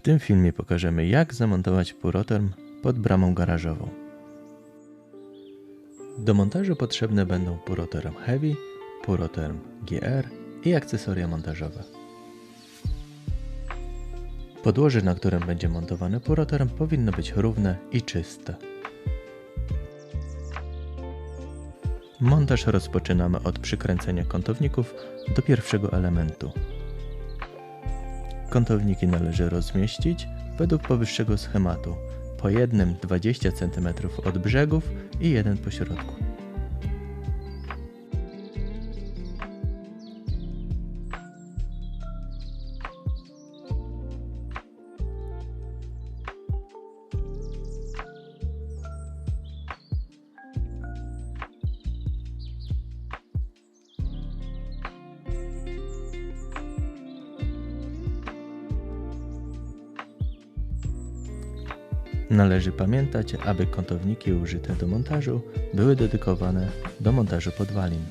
W tym filmie pokażemy jak zamontować puroterm pod bramą garażową. Do montażu potrzebne będą puroterm Heavy, puroterm GR i akcesoria montażowe. Podłoże, na którym będzie montowany puroterm powinno być równe i czyste. Montaż rozpoczynamy od przykręcenia kątowników do pierwszego elementu. Kątowniki należy rozmieścić według powyższego schematu, po jednym 20 cm od brzegów i jeden po środku. Należy pamiętać, aby kątowniki użyte do montażu były dedykowane do montażu podwalin.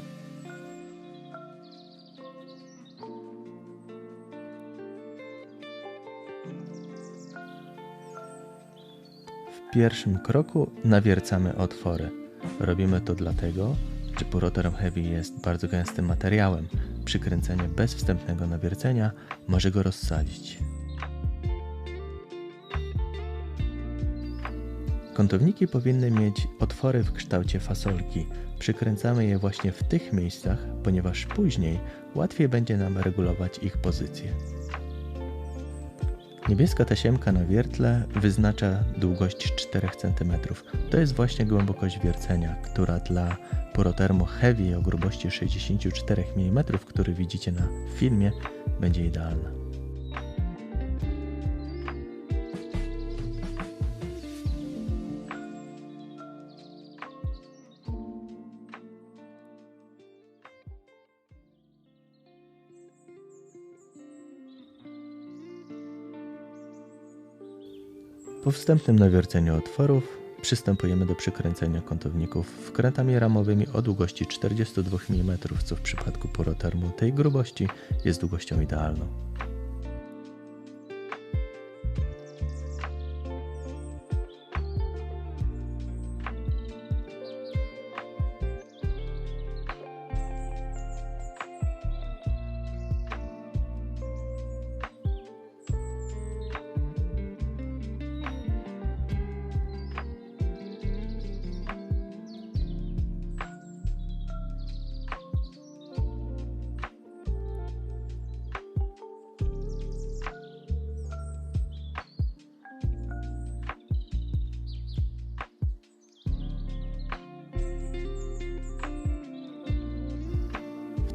W pierwszym kroku nawiercamy otwory. Robimy to dlatego, że puroterm heavy jest bardzo gęstym materiałem. Przykręcenie bez wstępnego nawiercenia może go rozsadzić. Kątowniki powinny mieć otwory w kształcie fasolki. Przykręcamy je właśnie w tych miejscach, ponieważ później łatwiej będzie nam regulować ich pozycję. Niebieska tasiemka na wiertle wyznacza długość 4 cm. To jest właśnie głębokość wiercenia, która dla porotermu Heavy o grubości 64 mm, który widzicie na filmie, będzie idealna. Po wstępnym nawierceniu otworów przystępujemy do przykręcenia kątowników wkrętami ramowymi o długości 42 mm, co w przypadku porotermu tej grubości jest długością idealną.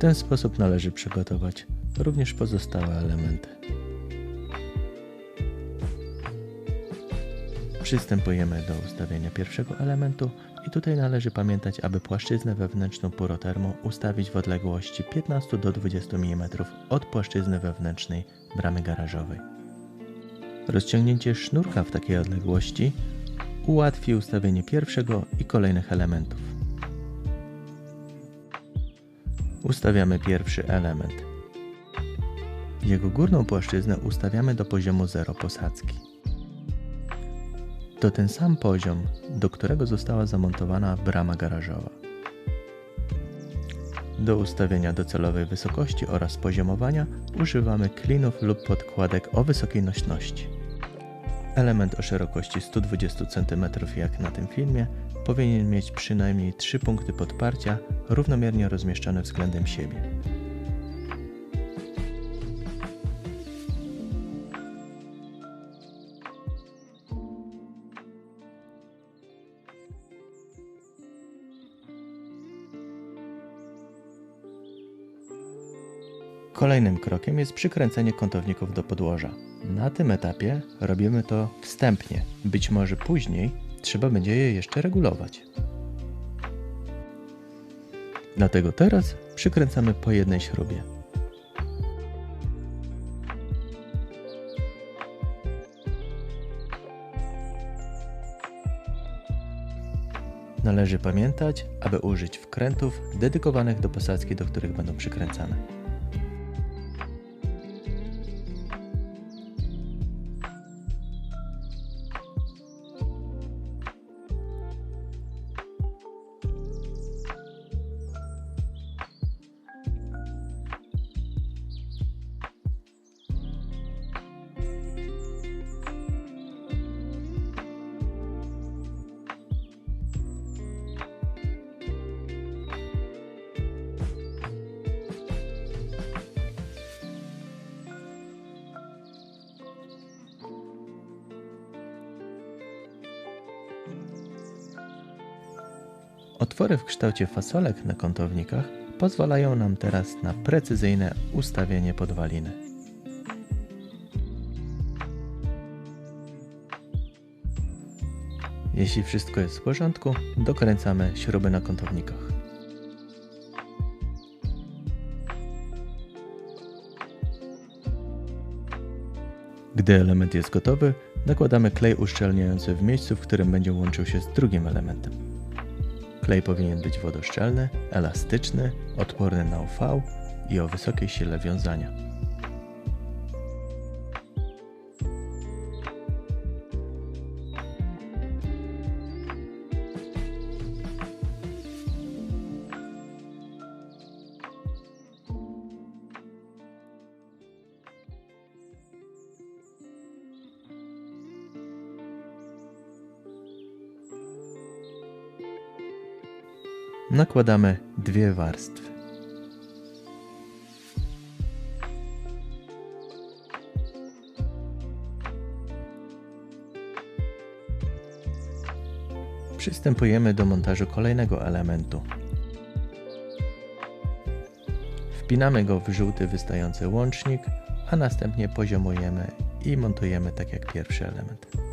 Ten sposób należy przygotować również pozostałe elementy. Przystępujemy do ustawienia pierwszego elementu i tutaj należy pamiętać, aby płaszczyznę wewnętrzną purotermo ustawić w odległości 15 do 20 mm od płaszczyzny wewnętrznej bramy garażowej. Rozciągnięcie sznurka w takiej odległości ułatwi ustawienie pierwszego i kolejnych elementów. Ustawiamy pierwszy element. Jego górną płaszczyznę ustawiamy do poziomu 0 posadzki. To ten sam poziom, do którego została zamontowana brama garażowa. Do ustawienia docelowej wysokości oraz poziomowania używamy klinów lub podkładek o wysokiej nośności. Element o szerokości 120 cm jak na tym filmie powinien mieć przynajmniej 3 punkty podparcia równomiernie rozmieszczone względem siebie. Kolejnym krokiem jest przykręcenie kątowników do podłoża. Na tym etapie robimy to wstępnie. Być może później trzeba będzie je jeszcze regulować. Dlatego teraz przykręcamy po jednej śrubie. Należy pamiętać, aby użyć wkrętów dedykowanych do posadzki, do których będą przykręcane. Otwory w kształcie fasolek na kątownikach pozwalają nam teraz na precyzyjne ustawienie podwaliny. Jeśli wszystko jest w porządku, dokręcamy śruby na kątownikach. Gdy element jest gotowy, nakładamy klej uszczelniający w miejscu, w którym będzie łączył się z drugim elementem. Klej powinien być wodoszczelny, elastyczny, odporny na UV i o wysokiej sile wiązania. Nakładamy dwie warstwy. Przystępujemy do montażu kolejnego elementu. Wpinamy go w żółty wystający łącznik, a następnie poziomujemy i montujemy tak jak pierwszy element.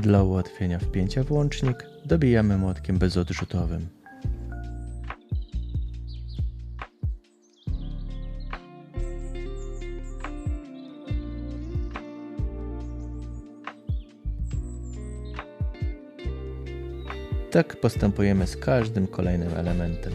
Dla ułatwienia wpięcia w łącznik dobijamy młotkiem bezodrzutowym. Tak postępujemy z każdym kolejnym elementem.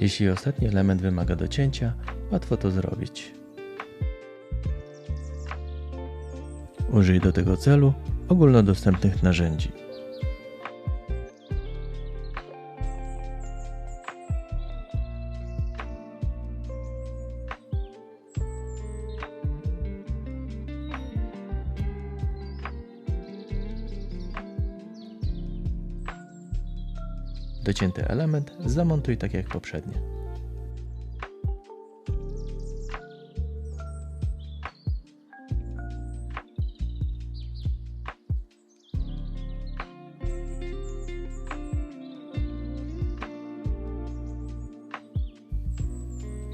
Jeśli ostatni element wymaga docięcia, łatwo to zrobić. Użyj do tego celu ogólnodostępnych narzędzi. Docięty element zamontuj tak jak poprzednio.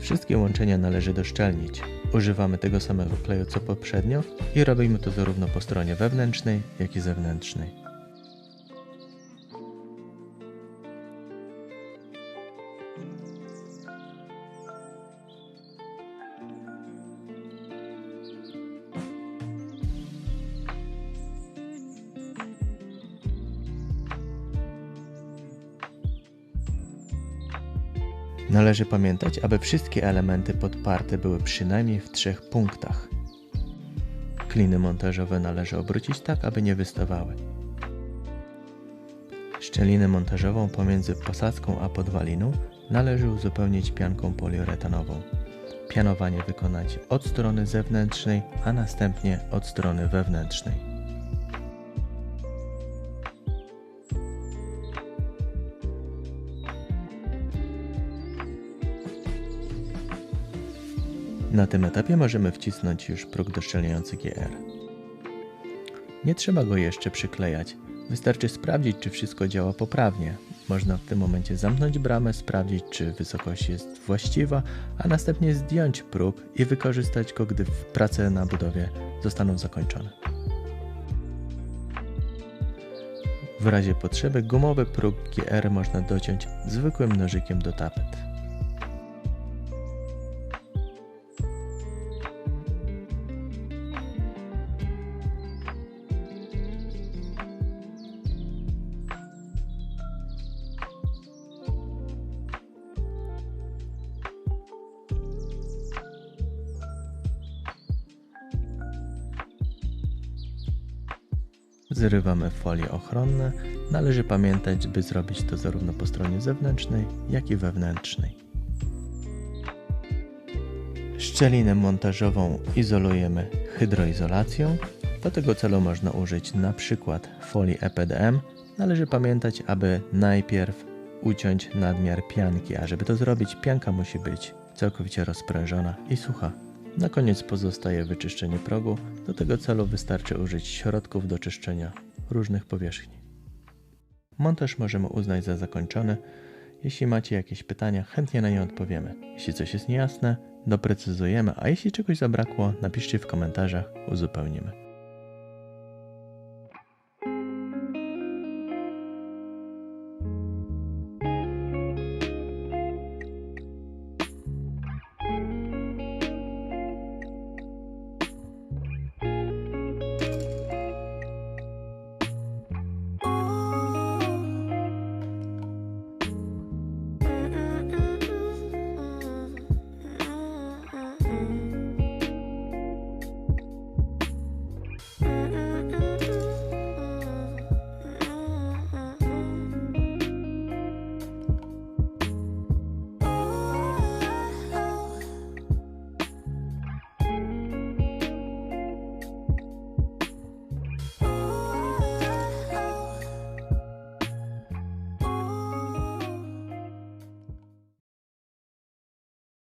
Wszystkie łączenia należy doszczelnić. Używamy tego samego kleju co poprzednio i robimy to zarówno po stronie wewnętrznej, jak i zewnętrznej. Należy pamiętać, aby wszystkie elementy podparte były przynajmniej w trzech punktach. Kliny montażowe należy obrócić tak, aby nie wystawały. Szczelinę montażową pomiędzy posadzką a podwaliną należy uzupełnić pianką poliuretanową. Pianowanie wykonać od strony zewnętrznej, a następnie od strony wewnętrznej. Na tym etapie możemy wcisnąć już próg doszczelniający GR. Nie trzeba go jeszcze przyklejać. Wystarczy sprawdzić, czy wszystko działa poprawnie. Można w tym momencie zamknąć bramę, sprawdzić, czy wysokość jest właściwa, a następnie zdjąć próg i wykorzystać go, gdy prace na budowie zostaną zakończone. W razie potrzeby gumowy próg GR można dociąć zwykłym nożykiem do tapet. Zrywamy folie ochronne. Należy pamiętać, by zrobić to zarówno po stronie zewnętrznej, jak i wewnętrznej. Szczelinę montażową izolujemy hydroizolacją. Do tego celu można użyć na przykład folii EPDM. Należy pamiętać, aby najpierw uciąć nadmiar pianki, a żeby to zrobić, pianka musi być całkowicie rozprężona i sucha. Na koniec pozostaje wyczyszczenie progu. Do tego celu wystarczy użyć środków do czyszczenia różnych powierzchni. Montaż możemy uznać za zakończony. Jeśli macie jakieś pytania, chętnie na nie odpowiemy. Jeśli coś jest niejasne, doprecyzujemy, a jeśli czegoś zabrakło, napiszcie w komentarzach, uzupełnimy.